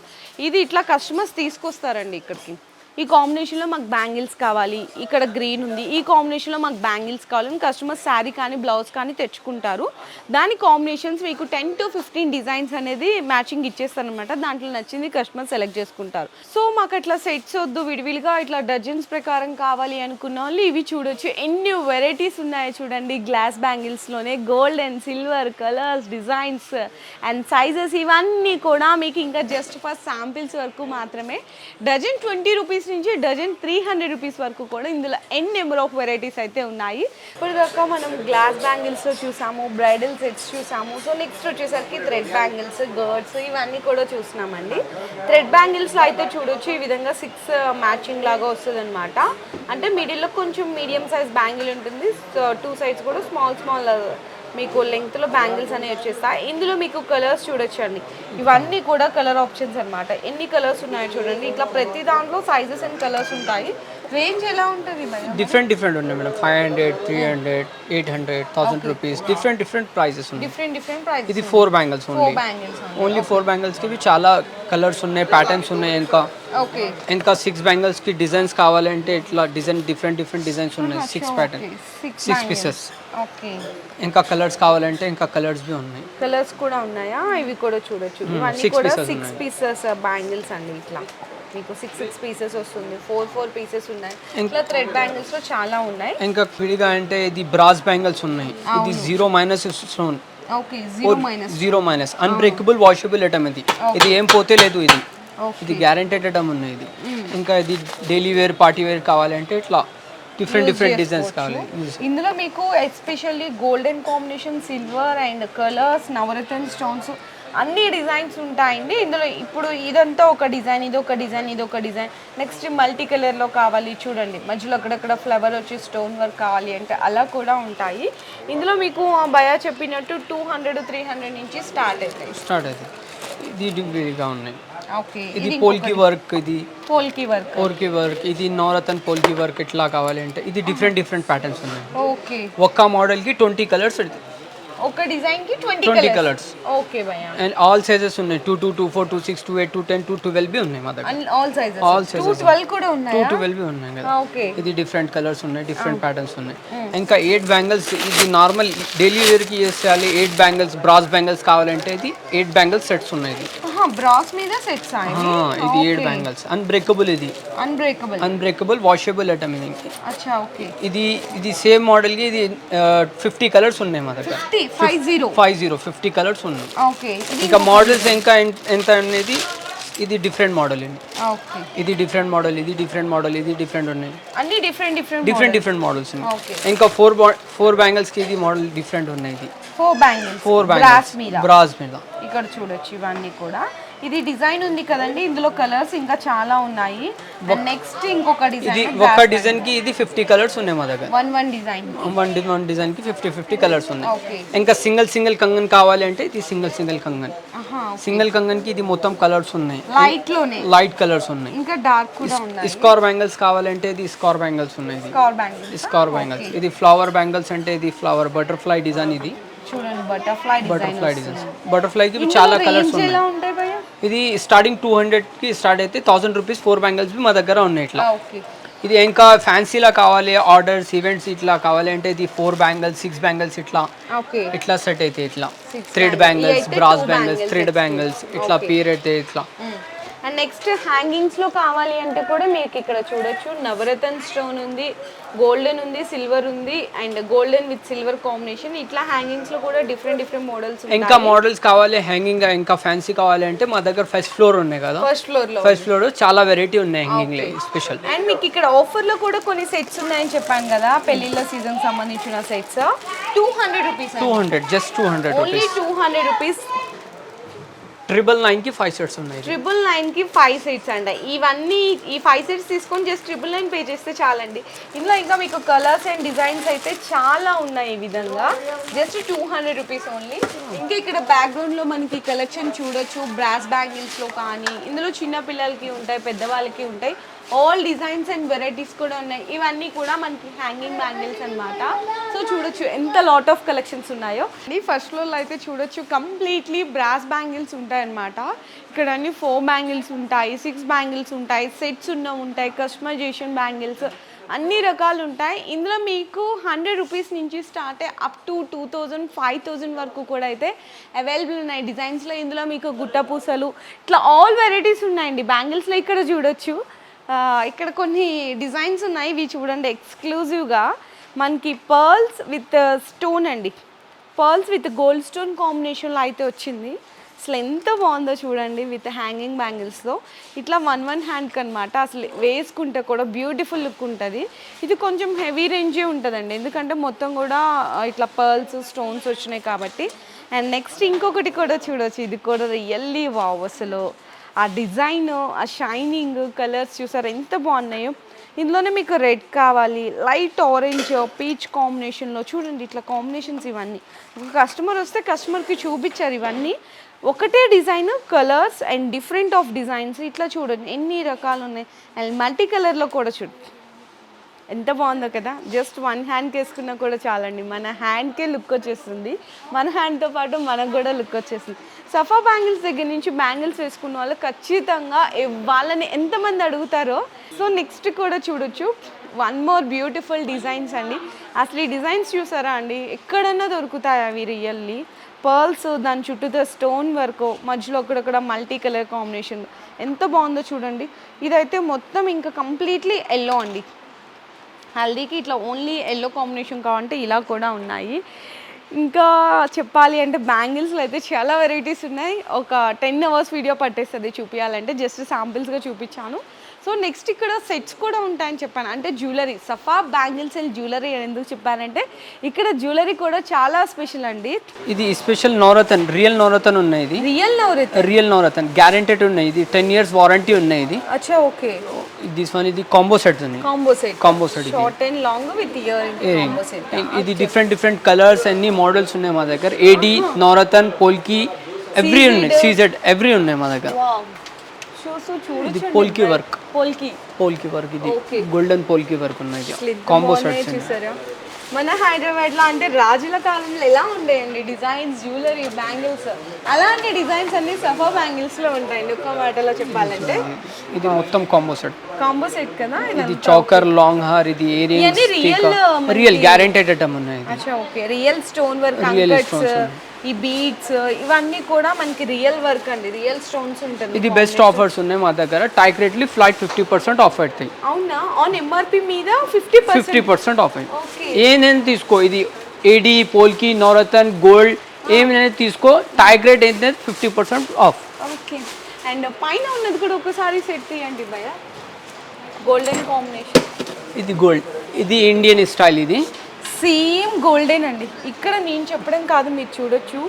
ఇది ఇట్లా కస్టమర్స్ తీసుకొస్తారండి ఇక్కడికి. ఈ కాంబినేషన్లో మాకు బ్యాంగిల్స్ కావాలి. ఇక్కడ గ్రీన్ ఉంది. ఈ కాంబినేషన్లో మాకు బ్యాంగిల్స్ కావాలని కస్టమర్ శారీ కానీ బ్లౌజ్ కానీ తెచ్చుకుంటారు. దాని కాంబినేషన్స్ మీకు టెన్ టు ఫిఫ్టీన్ డిజైన్స్ అనేది మ్యాచింగ్ ఇచ్చేస్తారు అనమాట దాంట్లో నచ్చింది కస్టమర్ సెలెక్ట్ చేసుకుంటారు. సో మాకు అట్లా సెట్స్ వద్దు. విడివిడిగా ఇట్లా డజన్స్ ప్రకారం కావాలి అనుకున్న వాళ్ళు ఇవి చూడొచ్చు. ఎన్ని వెరైటీస్ ఉన్నాయో చూడండి. Glass బ్యాంగిల్స్లోనే gold and silver colours designs and sizes ఇవన్నీ కూడా మీకు ఇంకా జస్ట్ ఫర్ శాంపిల్స్ వరకు మాత్రమే. డజన్ ట్వంటీ రూపీస్ నుంచి డజన్ త్రీ హండ్రెడ్ రూపీస్ వరకు కూడా ఇందులో ఎన్ నెంబర్ ఆఫ్ వెరైటీస్ అయితే ఉన్నాయి. ఇప్పుడు దాకా మనం గ్లాస్ బ్యాంగిల్స్ చూసాము బ్రైడల్ సెట్స్ చూసాము. సో నెక్స్ట్ వచ్చేసరికి థ్రెడ్ బ్యాంగిల్స్ గర్డ్స్ ఇవన్నీ కూడా చూసినామండి. థ్రెడ్ బ్యాంగిల్స్లో అయితే చూడొచ్చు ఈ విధంగా సిక్స్ మ్యాచింగ్ uh, లాగా వస్తుంది అనమాట అంటే మిడిల్లో కొంచెం మీడియం సైజ్ బ్యాంగిల్ ఉంటుంది. టూ సైడ్స్ కూడా స్మాల్ స్మాల్ మీకు లెంగ్త్లో బ్యాంగిల్స్ అనేవి వచ్చేస్తాయి ఇందులో మీకు కలర్స్ చూడొచ్చండి. ఇవన్నీ కూడా కలర్ ఆప్షన్స్ అన్నమాట. ఎన్ని కలర్స్ ఉన్నాయో చూడండి. ఇట్లా ప్రతి దాంట్లో సైజెస్ అండ్ కలర్స్ ఉంటాయి. రేంజ్ ఎలా ఉంటుంది డిఫరెంట్ డిఫరెంట్ ఉన్నాయి madam five hundred three hundred eight hundred thousand rupees different different prices ఉన్నాయి. డిఫరెంట్ డిఫరెంట్ ప్రైస్ ఇది four bangles only bangles only four బ్యాంగిల్స్కి చాలా కలర్స్ ఉన్నాయి ప్యాటర్న్స్ ఉన్నాయి ఇంకా. ఓకే ఇంకా సిక్స్ బ్యాంగిల్స్కి డిజైన్స్ కావాలంటే ఇట్లా డిజైన్ డిఫరెంట్ డిఫరెంట్ డిజైన్స్ ఉన్నాయి six pattern six pieces okay ఇంకా కలర్స్ కావాలంటే ఇంకా కలర్స్ బి ఉన్నాయి కలర్స్ కూడా ఉన్నాయా ఇవి కూడా చూడొచ్చు ఇవన్నీ కూడా సిక్స్ పీసెస్ బ్యాంగిల్స్ అండి ఇట్లా మీకు సిక్స్ సిక్స్ పీసెస్ వస్తుంది ఫోర్ ఫోర్ పీసెస్ ఉన్నాయి ఇట్లా థ్రెడ్ బ్యాంగిల్స్లో చాలా ఉన్నాయి ఇంకా విడిగా అంటే ఇది బ్రాస్ బ్యాంగిల్స్ ఉన్నాయి ఇది zero minus stone zero minus zero minus unbreakable washable item ఇది ఇది ఏం పోతే లేదు ఇది ఇది గ్యారెంటెడ్ ఐటమ్ ఉన్నాయి ఇది. ఇంకా ఇది డైలీ వేర్ పార్టీ వేర్ కావాలంటే ఇట్లా డిఫరెంట్ డిఫరెంట్ డిజైన్స్ కావాలి. ఇందులో మీకు especially golden combination silver and colours navratna stones అన్ని డిజైన్స్ ఉంటాయండి. ఇందులో ఇప్పుడు ఇదంతా ఒక డిజైన్ ఇది ఒక డిజైన్ ఇది ఒక డిజైన్ నెక్స్ట్ మల్టీ కలర్లో కావాలి చూడండి. మధ్యలో అక్కడక్కడ ఫ్లవర్ వచ్చి స్టోన్ వర్క్ కావాలి అంటే అలా కూడా ఉంటాయి. ఇందులో మీకు ఆ భయా చెప్పినట్టు టూ హండ్రెడ్ త్రీ హండ్రెడ్ నుంచి స్టార్ట్ అవుతాయి. స్టార్ట్ అవుతుంది ఇది ఉన్నాయి. ఇది పోల్కి వర్క్ ఇది పోల్కి వర్క్. పోల్కి వర్క్ ఇది నవరత్న పోల్కి వర్క్ ఇట్లా కావాలంటే ఇది డిఫరెంట్ డిఫరెంట్ ప్యాటర్న్స్ ఉన్నాయి. ఓకే. ఒక్క మోడల్కి ట్వంటీ కలర్స్ ఒక డిజైన్కి twenty twenty colours colours okay భయ్యా అండ్ ఆల్ సైజెస్ ఉన్నాయి two two two four two six two eight two ten two twelve B ఉన్నాయి మా దగ్గర all sizes All two sizes. Twelve కూడా టూ ఉన్నాయా ట్వెల్వ్ బి ఉన్నాయి కదా ఓకే ఇది డిఫరెంట్ కలర్స్ ఉన్నాయి డిఫరెంట్ ప్యాటర్న్స్ ఉన్నాయి ఇంకా ఎయిట్ బ్యాంగిల్స్ ఇది నార్మల్ డైలీ వేర్కి చేసేయాలి ఎయిట్ బ్యాంగిల్స్ బ్రాస్ బ్యాంగిల్స్ కావాలంటే ఇది ఎయిట్ బ్యాంగిల్స్ సెట్స్ ఉన్నాయి ఇది బ్రాస్ మీద సెట్స్ ఆ, ఇది ఎయిట్ బ్యాంగిల్స్ అన్బ్రేకబుల్ ఇది అన్బ్రేకబుల్ అన్బ్రేకబుల్ వాషబుల్ ఐటమ్ ఇది అచ్చా ఓకే ఇది ఇది సేమ్ మోడల్కి ఇది ఫిఫ్టీ కలర్స్ ఉన్నాయి మా దగ్గర fifty five zero five zero fifty colours ఉన్నాయి. ఓకే ఇంకా మోడల్స్ ఇంకా ఎంత అనేది ఇది డిఫరెంట్ మోడల్ అండి. ఇది డిఫరెంట్ మోడల్ ఇది డిఫరెంట్ మోడల్ ఇది డిఫరెంట్ ఉన్నాయి. అన్ని different different different different models ఉన్నాయి. ఇంకా ఫోర్ ఫోర్ బ్యాంగిల్స్కి ఇది మోడల్ డిఫరెంట్ ఉన్నాయి. ఇది four bangles four brass bangles మీద. బ్రాస్ మీద. ఇక్కడ చూడొచ్చు ఇవన్నీ కూడా. ఇది డిజైన్ ఉంది కదండి ఇందులో కలర్స్ ఇంకా చాలా ఉన్నాయి. నెక్స్ట్ ఇంకొక ఇది డిజైన్ ఒక్క డిజైన్కి ఇది ఫిఫ్టీ కలర్స్ ఉన్నాయి మా దగ్గర. One one design one one డిజైన్కి ఫిఫ్టీ ఫిఫ్టీ కలర్స్ ఉన్నాయి. ఇంకా సింగిల్ సింగిల్ కంగన్ కావాలి అంటే ఇది సింగిల్ సింగిల్ కంగన్. సింగిల్ కంగన్కి ఇది మొత్తం కలర్స్ ఉన్నాయి. లైట్లోనే. లైట్ కలర్స్ ఉన్నాయి. ఇంకా డార్క్ కూడా ఉన్నాయి. స్కార్ బ్యాంగిల్స్ కావాలంటే ఇది స్కార్ బ్యాంగిల్స్ ఉన్నాయి. స్కార్ బ్యాంగిల్స్ స్కార్ బ్యాంగిల్స్ ఇది ఫ్లవర్ బ్యాంగిల్స్ అంటే ఇది ఫ్లవర్ బటర్ఫ్లై డిజైన్ ఇది. చూడండి butterfly design butterfly design butterfly కి చాలా కలర్స్ ఉన్నాయి. ఇది స్టార్టింగ్ టూ హండ్రెడ్కి స్టార్ట్ అయితే థౌసండ్ రూపీస్ ఫోర్ బ్యాంగిల్స్ మా దగ్గర ఉన్నాయి ఇట్లా. ఇది ఇంకా ఫ్యాన్సీలా కావాలి ఆర్డర్స్ ఈవెంట్స్ ఇట్లా కావాలి అంటే ఇది ఫోర్ బ్యాంగిల్స్ సిక్స్ బ్యాంగిల్స్ ఇట్లా. ఇట్లా సెట్ అయితే ఇట్లా. Thread. Bangles brass bangles thread. Bangles ఇట్లా పీర్ అయితే ఇట్లా. అండ్ నెక్స్ట్ హ్యాంగింగ్స్లో కావాలి అంటే కూడా మీకు ఇక్కడ చూడొచ్చు. నవరత్న స్టోన్ ఉంది గోల్డెన్ ఉంది సిల్వర్ ఉంది and golden with silver combination ఇట్లా హ్యాంగింగ్స్లో కూడా డిఫరెంట్ డిఫరెంట్ మోడల్స్ ఇంకా మోడల్స్ కావాలి హ్యాంగింగ్ ఇంకా ఫ్యాన్సీ కావాలి అంటే మా దగ్గర ఫస్ట్ ఫ్లోర్ ఉన్నాయి కదా. ఫస్ట్ ఫ్లోర్లో ఫస్ట్ ఫ్లోర్ చాలా వెరైటీ ఉన్నాయి హ్యాంగింగ్ స్పెషల్ అండ్ మీకు ఇక్కడ ఆఫర్లో కూడా కొన్ని సెట్స్ ఉన్నాయని చెప్పాను కదా. పెళ్ళిళ్ళ సీజన్ సంబంధించిన sets two hundred rupees two hundred just two hundred only rupees two hundred rupees triple నైన్కి ఫైవ్ సెట్స్ ఉన్నాయి ట్రిపుల్ నైన్కి ఫైవ్ సెట్స్ అండి ఇవన్నీ ఈ ఫైవ్ సెట్స్ తీసుకొని జస్ట్ ట్రిపుల్ నైన్ పే చేస్తే చాలండి. ఇందులో ఇంకా మీకు కలర్స్ అండ్ డిజైన్స్ అయితే చాలా ఉన్నాయి ఈ విధంగా. Just two hundred rupees only ఇంకా ఇక్కడ బ్యాక్గ్రౌండ్లో మనకి కలెక్షన్ చూడొచ్చు. బ్రాస్ బ్యాంగిల్స్లో కానీ ఇందులో చిన్న పిల్లలకి ఉంటాయి పెద్దవాళ్ళకి ఉంటాయి. ఆల్ డిజైన్స్ అండ్ వెరైటీస్ కూడా ఉన్నాయి. ఇవన్నీ కూడా మనకి హ్యాంగింగ్ బ్యాంగిల్స్ అనమాట సో చూడొచ్చు ఎంత లాట్ ఆఫ్ కలెక్షన్స్ ఉన్నాయో. ఈ ఫస్ట్ ఫ్లోర్లో అయితే చూడొచ్చు కంప్లీట్లీ బ్రాస్ బ్యాంగిల్స్ ఉంటాయన్నమాట. ఇక్కడ అన్ని ఫోర్ బ్యాంగిల్స్ ఉంటాయి సిక్స్ బ్యాంగిల్స్ ఉంటాయి సెట్స్ ఉన్న ఉంటాయి కస్టమైజేషన్ బ్యాంగిల్స్ అన్ని రకాలు ఉంటాయి. ఇందులో మీకు హండ్రెడ్ రూపీస్ నుంచి start up to two thousand five thousand వరకు కూడా అయితే అవైలబుల్ ఉన్నాయి. డిజైన్స్లో ఇందులో మీకు గుట్ట పూసలు ఇట్లా ఆల్ వెరైటీస్ ఉన్నాయండి. బ్యాంగిల్స్లో ఇక్కడ చూడొచ్చు. ఇక్కడ కొన్ని డిజైన్స్ ఉన్నాయి ఇవి చూడండి ఎక్స్క్లూజివ్గా మనకి పర్ల్స్ విత్ స్టోన్ అండి. పర్ల్స్ విత్ గోల్డ్ స్టోన్ కాంబినేషన్లో అయితే వచ్చింది. అసలు ఎంత బాగుందో చూడండి విత్ హ్యాంగింగ్ బ్యాంగిల్స్లో ఇట్లా వన్ వన్ హ్యాండ్కి అనమాట అసలు వేసుకుంటే కూడా బ్యూటిఫుల్ లుక్ ఉంటుంది. ఇది కొంచెం హెవీ రేంజే ఉంటుందండి. ఎందుకంటే మొత్తం కూడా ఇట్లా పర్ల్స్ స్టోన్స్ వచ్చినాయి కాబట్టి. అండ్ నెక్స్ట్ ఇంకొకటి కూడా చూడవచ్చు ఇది కూడా రియల్లీ వావ్ అసలు. ఆ డిజైన్ ఆ షైనింగ్ కలర్స్ చూసారు ఎంత బాగున్నాయో. ఇందులోనే మీకు రెడ్ కావాలి లైట్ ఆరెంజ్ పీచ్ కాంబినేషన్లో చూడండి ఇట్లా కాంబినేషన్స్ ఇవన్నీ. ఒక కస్టమర్ వస్తే కస్టమర్కి చూపించారు ఇవన్నీ. ఒకటే design colours and different of designs. ఇట్లా చూడండి ఎన్ని రకాలు ఉన్నాయి అండ్ మల్టీ కలర్లో కూడా చూడండి. ఎంత బాగుందో కదా. జస్ట్ వన్ హ్యాండ్కి వేసుకున్నా కూడా చాలండి. మన హ్యాండ్కే లుక్ వచ్చేస్తుంది. మన హ్యాండ్తో పాటు మనకు కూడా లుక్ వచ్చేస్తుంది. సఫా బ్యాంగిల్స్ దగ్గర నుంచి బ్యాంగిల్స్ వేసుకున్న వాళ్ళు ఖచ్చితంగా వాళ్ళని ఎంతమంది అడుగుతారో. సో నెక్స్ట్ కూడా చూడొచ్చు. వన్ మోర్ బ్యూటిఫుల్ డిజైన్స్ అండి. అసలు ఈ డిజైన్స్ చూసారా అండి? ఎక్కడన్నా దొరుకుతాయి అవి రియల్లీ. పర్ల్స్ దాని చుట్టూతో స్టోన్ వర్క్ మధ్యలో అక్కడక్కడ మల్టీ కలర్ కాంబినేషన్ ఎంత బాగుందో చూడండి. ఇదైతే మొత్తం ఇంకా కంప్లీట్లీ ఎల్లో అండి. హల్దీకి ఇట్లా ఓన్లీ ఎల్లో కాంబినేషన్ కావాలంటే ఇలా కూడా ఉన్నాయి. ఇంకా చెప్పాలి అంటే బ్యాంగిల్స్లో అయితే చాలా వెరైటీస్ ఉన్నాయి. ఒక టెన్ అవర్స్ వీడియో పట్టేస్తుంది చూపించాలంటే జస్ట్ శాంపిల్స్గా చూపించాను. సో నెక్స్ట్ ఇక్కడ సెట్స్ కూడా ఉంటాయని చెప్పాను. అంటే jewellery Safa bangles and jewellery ఎందుకు చెప్పానంటే ఇక్కడ జ్యువెలరీ కూడా చాలా స్పెషల్ అండి. ఇది స్పెషల్ నవరతన్ రియల్ నవరతన్ ఉన్నాయి ఇది. Real Navratan real Navratan guaranteed ఉన్నాయి ఇది. టెన్ ఇయర్స్ వారంటీ ఉన్నాయి ఇది. అచ్చా ఓకే. దిస్ వన్ ఇది కాంబో సెట్స్ ఉన్నాయి combo set combo set short and long with ear set ఇది డిఫరెంట్ డిఫరెంట్ కలర్స్ అన్ని మోడల్స్ ఉన్నాయి మా దగ్గర. A D Navratan polki every ఉన్నాయి. సీజెడ్ ఎవ్రీ ఉన్నాయి మా దగ్గర. షూస్ ఇది పోల్కి వర్క్. పోల్కి. పోల్కి వర్క్ ఇది. గోల్డెన్ పోల్కి వర్క్ ఉన్నాయి కాంబో సెట్స్ చూసారా? మన హైదరాబాద్లో అంటే రాజుల కాలంలో ఎలా ఉండేయండి? డిజైన్స్ జ్యువెలరీ బ్యాంగిల్స్ అలాంటి డిజైన్స్ అన్ని సఫా బ్యాంగిల్స్లో ఉంటాయండి ఒక్క మాటలో చెప్పాలంటే. ఇది మొత్తం కాంబో సెట్ కాంబో సెట్ కదా? ఇది చౌకర్ లాంగ్ హార్ ఇది మనకి- రియల్ గ్యారెంటెడ్ ఐటమ్ ఉన్నాయి okay. Real stone work stones ఈ బీడ్స్ ఇవన్నీ కూడా మనకి రియల్ వర్క్ అండి. రియల్ స్టోన్స్ ఉంటుంది ఇది బెస్ట్ ఆఫర్స్ ఉన్నాయి మా దగ్గర. టైక్ రేట్లీ ఫ్లైట్ ఫిఫ్టీ పర్సెంట్ ఆఫ్ అవుతాయి అవునా? ఆన్ ఎంఆర్పి మీద ఫిఫ్టీ ఫిఫ్టీ పర్సెంట్ ఆఫ్ అయింది. ఓకే ఏనేది తీసుకో? ఇది ఏడి పోల్కి నవరతన్ గోల్డ్ ఏమైనా తీసుకో? టైక్ రేట్ ఏంటంటే fifty percent off okay and పైన ఉన్నది కూడా ఒకసారి సెట్ చేయండి భయ గోల్డెన్ కాంబినేషన్ ఇది గోల్డ్ ఇది ఇండియన్ స్టైల్ ఇది. సేమ్ గోల్డెన్ అండి ఇక్కడ నేను చెప్పడం కాదు మీరు చూడొచ్చు.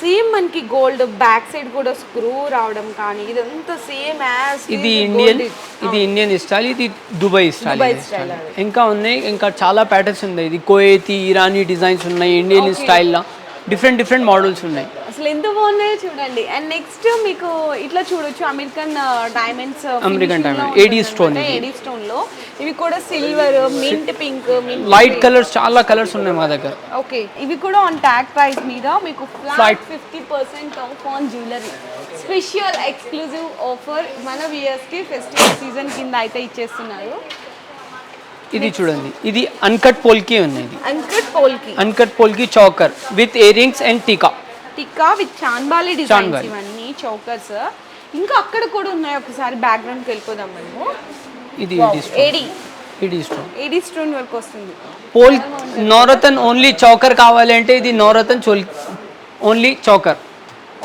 సేమ్ మనకి గోల్డ్ బ్యాక్ సైడ్ కూడా స్క్రూ రావడం కానీ ఇదంతా సేమ్ యాజ్ ఇది ఇండియన్ ఇది ఇండియన్ స్టైల్ ఇది దుబాయ్ స్టైల్. ఇంకా ఉన్నాయి ఇంకా చాలా ప్యాటర్న్స్ ఉన్నాయి. ఇది కోయేతి ఇరానీ డిజైన్స్ ఉన్నాయి ఇండియన్ స్టైల్లో డిఫరెంట్ డిఫరెంట్ మోడల్స్ ఉన్నాయి. అసలు ఎంత బాగున్నాయో చూడండి. అండ్ నెక్స్ట్ మీకు ఇట్లా చూడొచ్చు American diamonds diamond, AD stone ఇది. ఏడీ స్టోన్లో. ఇవి కూడా silver mint pink light colours చాలా కలర్స్ ఉన్నాయి మా దగ్గర. ఓకే ఇవి కూడా ఆన్ ట్యాగ్ ప్రైస్ మీద మీకు flat. Fifty percent off on jewellery special exclusive offer మన వియర్స్కి ఫెస్టివల్ సీజన్ కింద అయితే ఇచ్చేస్తున్నారు. ఇది చూడండి ఇది అన్కట్ పోల్కి ఉన్నాయి ఇది. Uncut polki uncut polki choker with earrings and tika tikka with chandbali designs. ఇవన్నీ చౌకర్స్ ఇంకా అక్కడ కూడా ఉన్నాయి ఒకసారి బ్యాక్గ్రౌండ్కి వెళ్ళిపోదాం మనము. ఇది ఏడి ఇది స్టోన్ ఏడి స్టోన్ వర్క్ వస్తుంది. పోల్ నవరతన్ ఓన్లీ చౌకర్ కావాలంటే ఇది Navratan చోల్ only choker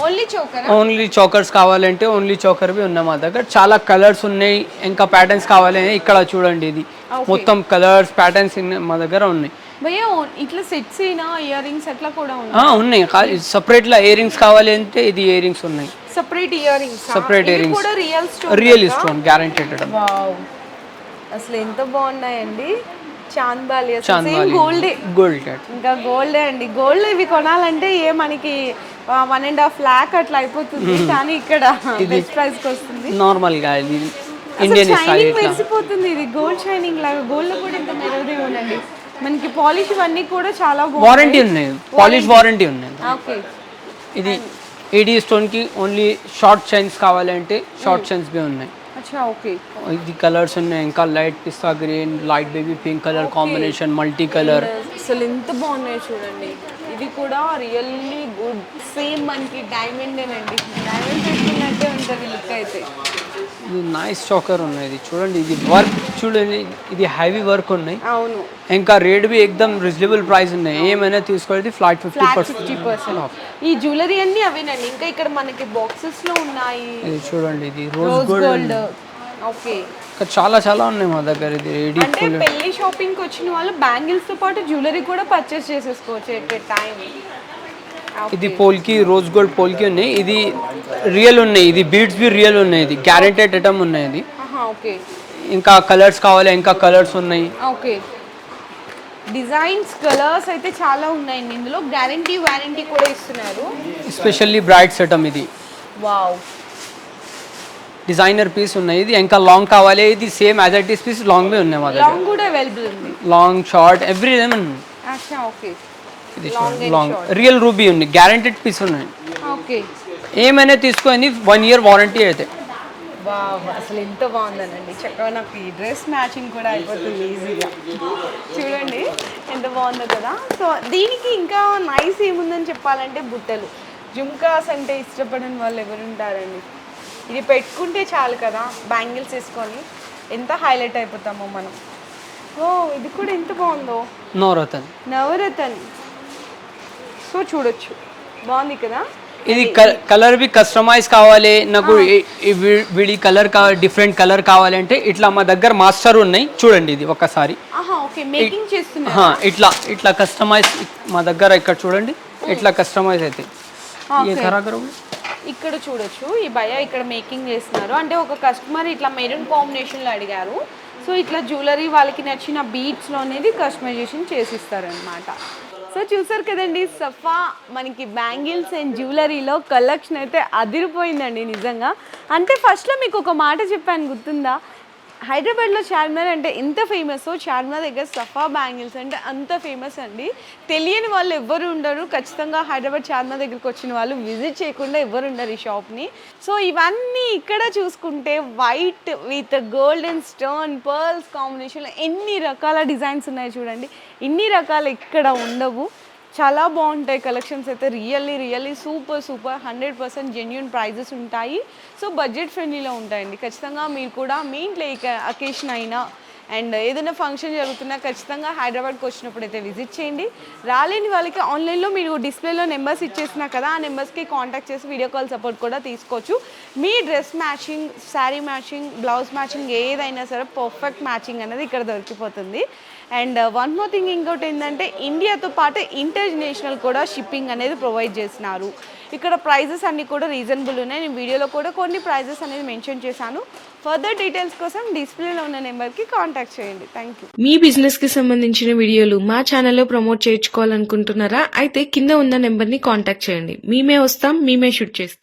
only choker only chokers కావాలంటే ఓన్లీ చౌకర్ బి ఉన్నాయి మా దగ్గర. చాలా కలర్స్ ఉన్నాయి. ఇంకా ప్యాటర్న్స్ కావాలి ఇక్కడ చూడండి ఇది. Okay. మొత్తం కలర్స్ ప్యాటర్న్స్ మా దగ్గర ఉన్నాయి. ఇట్లా సెట్స్ ఇయర్ రింగ్స్ అట్లా కూడా ఉన్నాయి. ఆ, ఉన్నాయి. సపరేట్లో ఇయర్ రింగ్స్ కావాలి అంటే ఇది ఇయర్ రింగ్స్ ఉన్నాయి. Separate earrings Separate earrings. కూడా రియల్ స్టోన్ వావ్ అసలు ఎంత బాగున్నాయండి? చాంద్బాలి సేమ్ చాంద్బాలి గోల్డే. గోల్డ్ ఇంకా గోల్డే అండి. గోల్డ్ ఇవి కొనాలంటే ఏ మనకి వన్ అండ్ హాఫ్ లాక్ అట్లా అయిపోతుంది. (laughs) కానీ ఇక్కడ బెస్ట్ ప్రైస్కి వస్తుంది. నార్మల్గా ఇది ఇండియన్ షైనింగ్ మెరిసిపోతుంది ఇది. గోల్డ్ షైనింగ్ లాగా. గోల్డ్ కూడా ఇంత మెరవదే ఉండండి మనకి పాలిష్ ఇవన్నీ కూడా చాలా వారంటీ ఉన్నాయి పాలిష్ వారంటీ ఉన్నాయి ఓకే. ఇది ఏడీ స్టోన్కి ఓన్లీ షార్ట్ చైన్స్ కావాలంటే షార్ట్ చైన్స్ బి ఉన్నాయి. అచ్చా ఓకే ఇది కలర్స్ ఉన్నాయి ఇంకా light pista green light baby pink colour combination multi colour అసలు ఎంత బాగున్నాయి చూడండి. ఇది కూడా రియల్లీ గుడ్ సేమ్ మనకి డైమండ్ అండి డైమండ్ పెట్టుకున్నట్టే ఉంటుంది లుక్ అయితే. ఇది నైస్ చాకర్ ఉన్నాయి ఇది చూడండి ఇది వర్క్ చూడండి ఇది హెవీ వర్క్ ఉన్నాయి. అవును. ఇంకా రేట్ బి ఎక్దమ్ రీజనబుల్ ప్రైస్ ఉన్నాయి. ఏమైనా తీసుకోవాలి ఫ్లాట్ ఫిఫ్టీ పర్సెంట్ ఈ జ్యువెలరీ అన్ని అవేనండి. ఇంకా ఇక్కడ మనకి బాక్సెస్లో ఉన్నాయి. ఇది చూడండి ఇది రోజ్ గోల్డ్ ఓకే. ఇంకా చాలా చాలా ఉన్నాయి మా దగ్గర. ఇది రెడీ అంటే పెళ్ళి షాపింగ్కి వచ్చిన వాళ్ళు బ్యాంగిల్స్తో పాటు జ్యువెలరీ కూడా పర్చేస్ చేసేసుకోవచ్చు ఎట్ టైం ఇది పోల్కి రోజ్ గోల్డ్ పోల్కి ఉన్నాయి. ఇది రియల్ ఉన్నాయి. ఇది బీడ్స్ బి రియల్ ఉన్నాయి. ఇది గ్యారెంటెడ్ ఐటమ్ ఉన్నాయి ఇది. ఓకే. ఇంకా కలర్స్ కావాలి ఇంకా కలర్స్ ఉన్నాయి. ఓకే. డిజైన్స్ కలర్స్ అయితే చాలా ఉన్నాయండి. ఇందులో గ్యారంటీ వారంటీ కూడా ఇస్తున్నారు. ఎస్పెషల్లీ బ్రైట్ సెటమ్ ఇది. వావ్ డిజైనర్ పీస్ ఉన్నాయి. ఇది ఇంకా లాంగ్ కావాలి. ఇది same as it is piece long ఉన్నాయి మా దగ్గర. లాంగ్ కూడా అవైలబుల్ ఉంది. లాంగ్ షార్ట్ ఎవ్రీ అచ్చా ఓకే. ఇది లాంగ్ రియల్ రూబీ ఉంది. గ్యారెంటెడ్ పీస్ ఉన్నాయి ఓకే ఏమైనా తీసుకొని వన్ ఇయర్ వారంటీ అయితే. అసలు ఎంత బాగుందనండి. చక్కగా నాకు ఈ డ్రెస్ మ్యాచింగ్ కూడా అయిపోతుంది ఈజీగా. చూడండి ఎంత బాగుందో కదా. సో దీనికి ఇంకా నైస్ ఏముందని చెప్పాలంటే బుట్టలు. జుమ్కాస్ అంటే ఇష్టపడని వాళ్ళు ఎవరు ఉంటారండి ఇది పెట్టుకుంటే చాలు కదా బ్యాంగిల్స్ వేసుకొని. ఎంత హైలైట్ అయిపోతామో మనం. ఓ ఇది కూడా ఎంత బాగుందో. నవరతన్. నవరతన్. సో చూడొచ్చు. బాగుంది కదా? ఇది కలర్ బి కస్టమైజ్ కావాలి. నాకు వీడి కలర్ కావాలి డిఫరెంట్ కలర్ కావాలంటే ఇట్లా మా దగ్గర మాస్టర్ ఉన్నాయి. చూడండి ఇది ఒకసారి ఇట్లా ఇట్లా కస్టమైజ్ మా దగ్గర ఇక్కడ చూడండి. ఇట్లా కస్టమైజ్ అయితే. ఇక్కడ చూడొచ్చు. ఈ భయ ఇక్కడ మేకింగ్ చేస్తున్నారు. అంటే ఒక కస్టమర్ ఇట్లా మెరూన్ కాంబినేషన్లో అడిగారు. సో ఇట్లా జ్యువెలరీ వాళ్ళకి నచ్చిన బీట్స్లో అనేది కస్టమైజేషన్ చేసిస్తారనమాట సో చూసారు కదండి సఫా మనకి బ్యాంగిల్స్ అండ్ జ్యువెలరీలో కలెక్షన్ అయితే అదిరిపోయిందండి నిజంగా. అంటే ఫస్ట్లో మీకు ఒక మాట చెప్పాను గుర్తుందా? హైదరాబాద్లో చార్మినార్ అంటే ఎంత ఫేమస్ చార్మినార్ దగ్గర సఫా బ్యాంగిల్స్ అంటే అంత ఫేమస్ అండి. తెలియని వాళ్ళు ఎవ్వరు ఉండరు. ఖచ్చితంగా హైదరాబాద్ చార్మినార్ దగ్గరికి వచ్చిన వాళ్ళు విజిట్ చేయకుండా ఎవ్వరు ఉండరు ఈ షాప్ని సో ఇవన్నీ ఇక్కడ చూసుకుంటే white with golden stone pearls కాంబినేషన్లో ఎన్ని రకాల డిజైన్స్ ఉన్నాయి చూడండి. ఇన్ని రకాలు ఇక్కడ ఉండవు. చాలా బాగుంటాయి కలెక్షన్స్ అయితే. Really really super super hundred percent genuine prices ఉంటాయి. సో బడ్జెట్ ఫ్రెండ్లీలో ఉంటాయండి. ఖచ్చితంగా మీరు కూడా మీ ఇంట్లో అకేషన్ అయినా అండ్ ఏదైనా ఫంక్షన్ జరుగుతున్నా ఖచ్చితంగా హైదరాబాద్కి వచ్చినప్పుడు అయితే విజిట్ చేయండి. రాలేని వాళ్ళకి ఆన్లైన్లో మీరు డిస్ప్లేలో నెంబర్స్ ఇచ్చేసినా కదా ఆ నెంబర్స్కి కాంటాక్ట్ చేసి వీడియో కాల్ సపోర్ట్ కూడా తీసుకోవచ్చు. మీ dress matching sari matching blouse matching ఏదైనా సరే పర్ఫెక్ట్ మ్యాచింగ్ అనేది ఇక్కడ దొరికిపోతుంది. అండ్ వన్ మోర్ థింగ్ ఇంకోటి ఏంటంటే ఇండియాతో పాటు ఇంటర్నేషనల్ కూడా షిప్పింగ్ అనేది ప్రొవైడ్ చేస్తున్నారు ఇక్కడ ప్రైజెస్ అన్నీ కూడా రీజనబుల్ ఉన్నాయి. నేను వీడియోలో కూడా కొన్ని ప్రైజెస్ అనేది మెన్షన్ చేశాను. ఫర్దర్ డీటెయిల్స్ కోసం డిస్ప్లేలో ఉన్న నెంబర్కి కాంటాక్ట్ చేయండి. థ్యాంక్ యూ మీ బిజినెస్కి సంబంధించిన వీడియోలు మా ఛానల్లో ప్రమోట్ చేయించుకోవాలనుకుంటున్నారా? అయితే కింద ఉన్న నెంబర్ని కాంటాక్ట్ చేయండి. మేమే వస్తాం మేమే షూట్ చేస్తాం.